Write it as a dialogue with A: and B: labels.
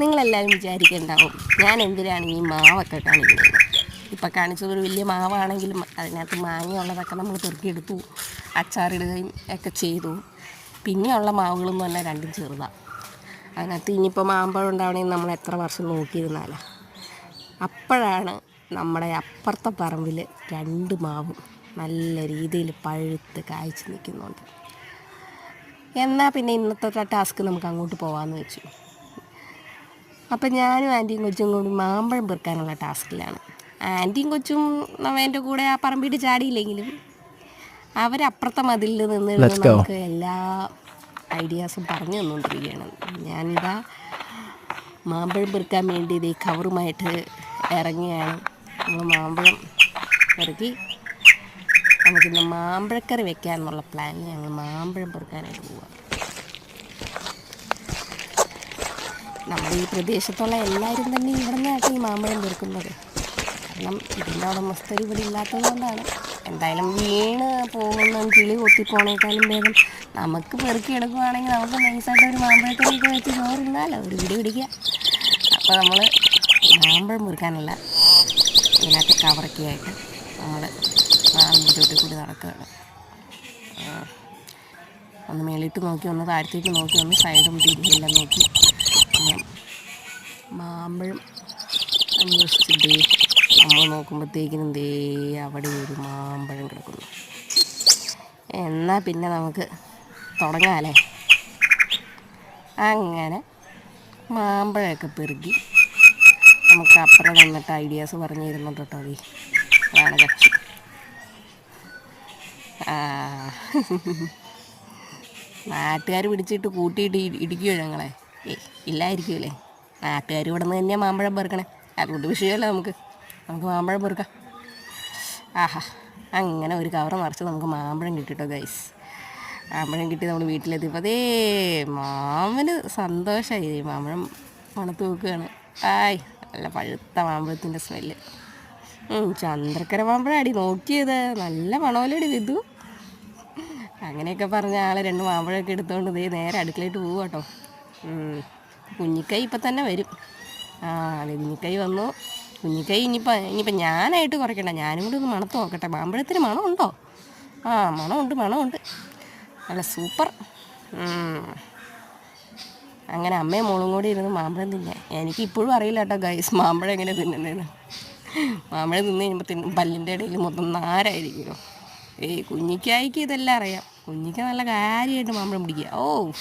A: നിങ്ങളെല്ലാവരും വിചാരിക്കുന്നുണ്ടാവും ഞാൻ എന്തിനാണ് ഈ മാവൊക്കെ കാണിക്കുന്നത്? ഇപ്പം കാണിച്ചത് ഒരു വലിയ മാവാണെങ്കിലും അതിനകത്ത് മാങ്ങയുള്ളതൊക്കെ നമ്മൾ പെറുക്കിയെടുത്തു. അച്ചാറിടുകയും ഒക്കെ ചെയ്തു. പിന്നെയുള്ള മാവുകളെന്ന് പറഞ്ഞാൽ രണ്ടും ചെറുതാണ് അതിനകത്ത് ഇനിയിപ്പോൾ മാമ്പഴം ഉണ്ടാവണമെങ്കിൽ നമ്മൾ എത്ര വർഷം നോക്കിയിരുന്നാലാ? അപ്പോഴാണ് നമ്മുടെ അപ്പുറത്തെ പറമ്പിൽ രണ്ട് മാവും നല്ല രീതിയിൽ പഴുത്ത് കായ്ച്ചു നിൽക്കുന്നുണ്ട്. എന്നാൽ പിന്നെ ഇന്നത്തെ ടാസ്ക് നമുക്ക് അങ്ങോട്ട് പോകാമെന്ന് വെച്ചു. അപ്പം ഞാനും ആന്റിയും കൊച്ചും കൂടി മാമ്പഴം പെറുക്കാനുള്ള ടാസ്കിലാണ് ആന്റിയും കൊച്ചും എന്റെ കൂടെ ആ പറമ്പിട്ട് ചാടിയില്ലെങ്കിലും അവരപ്പുറത്തെ മതിലിൽ നിന്ന് നമുക്ക് എല്ലാ ഐഡിയാസും പറഞ്ഞു തന്നുകൊണ്ടിരിക്കുകയാണ്. ഞാനിതാ മാമ്പഴം പെറുക്കാൻ വേണ്ടി ഇത് കവറുമായിട്ട് ഇറങ്ങിയാണ് നമ്മൾ മാമ്പഴം പെറുക്കി നമുക്കിന്ന് മാമ്പഴക്കറി വെക്കാമെന്നുള്ള പ്ലാനിൽ ഞങ്ങൾ മാമ്പഴം പെറുക്കാനായിട്ട് പോവാം. നമ്മുടെ ഈ പ്രദേശത്തുള്ള എല്ലാവരും തന്നെ ഇവിടെ നിന്നാണ് ഈ മാമ്പഴം തീർക്കുന്നത് കാരണം ഇതിന്റെ ഉടമസ്ഥർ ഇവിടെ ഇല്ലാത്തത് കൊണ്ടാണ് എന്തായാലും വീണ് പോകുന്ന കിളി കൊത്തിപ്പോണേക്കാളും ഭേദം നമുക്ക് പെറുക്കി എടുക്കുവാണെങ്കിൽ നമുക്ക് നൈസായിട്ട് ഒരു മാമ്പഴത്തിലേക്ക് വെച്ച് ചോറിന്നാലോ ഒരു പിടി പിടിക്കുക. അപ്പോൾ നമ്മൾ മാമ്പഴം മുറുക്കാനല്ല ഇതിനകത്ത് കവറൊക്കെ ആയിട്ട് നമ്മൾ മാമ്പഴത്തോട്ടിൽ കൂടി നടക്കുകയാണ്. ഒന്ന് മേളിട്ട് നോക്കി ഒന്ന് താഴത്തേക്ക് നോക്കി ഒന്ന് സൈഡും തിരിഞ്ഞെല്ലാം നോക്കി. മാമ്പഴം അന്വേഷിച്ചിട്ട് നമ്മൾ നോക്കുമ്പോഴത്തേക്കിനും ദേ അവിടെ ഒരു മാമ്പഴം കിടക്കുന്നു. എന്നാൽ പിന്നെ നമുക്ക് തുടങ്ങാമല്ലേ അങ്ങനെ മാമ്പഴമൊക്കെ പെറുക്കി നമുക്ക് അപ്പുറം നിന്നിട്ട് ഐഡിയാസ് പറഞ്ഞു തരുന്നുണ്ട് കേട്ടോ അതേ അതാണ് കക്ഷി. നാട്ടുകാർ പിടിച്ചിട്ട് കൂട്ടിയിട്ട് ഇടിക്കുമോ ഞങ്ങളെ? ഏയ് ഇല്ലായിരിക്കുമല്ലേ നാട്ടുകാർ ഇവിടെ നിന്ന് തന്നെയാണ് മാമ്പഴം പെറുക്കണേ. അതുകൊണ്ട് വിഷയമല്ല നമുക്ക്. നമുക്ക് മാമ്പഴം പെറുക്കാം. ആഹാ. അങ്ങനെ ഒരു കവർ നിറച്ച് നമുക്ക് മാമ്പഴം കിട്ടിട്ടോ ഗൈസ് മാമ്പഴം കിട്ടി നമ്മൾ വീട്ടിലെത്തി വീട്ടിലെത്തിയപ്പോൾ അതേ മാമന് സന്തോഷമായി മാമ്പഴം മണത്ത് വെക്കുകയാണ് ആയ് നല്ല പഴുത്ത മാമ്പഴത്തിന്റെ സ്മെല്ല് ചന്ദ്രക്കര മാമ്പഴം അടി നോക്കിയത്. നല്ല മണമല്ലേടി വിധു. അങ്ങനെയൊക്കെ പറഞ്ഞ ആളെ രണ്ട് മാമ്പഴമൊക്കെ എടുത്തുകൊണ്ട് ദേ നേരെ അടുക്കളയിട്ട് ഉം. കുഞ്ഞിക്കൈ ഇപ്പം തന്നെ വരും. ആ കുഞ്ഞിക്കൈ വന്നു. കുഞ്ഞിക്കൈ ഇനിയിപ്പോൾ ഇനിയിപ്പോൾ ഞാനായിട്ട് കുറയ്ക്കണ്ട. ഞാനും കൂടി ഒന്ന് മണത്ത് നോക്കട്ടെ. മാമ്പഴത്തിന് മണമുണ്ടോ? ആ മണമുണ്ട് മണമുണ്ട്. നല്ല സൂപ്പർ. അങ്ങനെ അമ്മയും മോളും കൂടി ഇരുന്ന് മാമ്പഴം തിന്നാൻ എനിക്ക് ഇപ്പോഴും അറിയില്ല കേട്ടോ ഗൈസ് മാമ്പഴം എങ്ങനെ തിന്നുന്നതെന്ന് മാമ്പഴം തിന്ന് കഴിയുമ്പോൾ തിന്നും പല്ലിന്റെ ഇടയിൽ മൊത്തം നാരായിരിക്കുമല്ലോ ഏയ് കുഞ്ഞിക്കായിക്ക് ഇതെല്ലാം അറിയാം. കുഞ്ഞിക്ക് നല്ല കാര്യമായിട്ട് മാമ്പഴം പിടിക്കുക. ഓ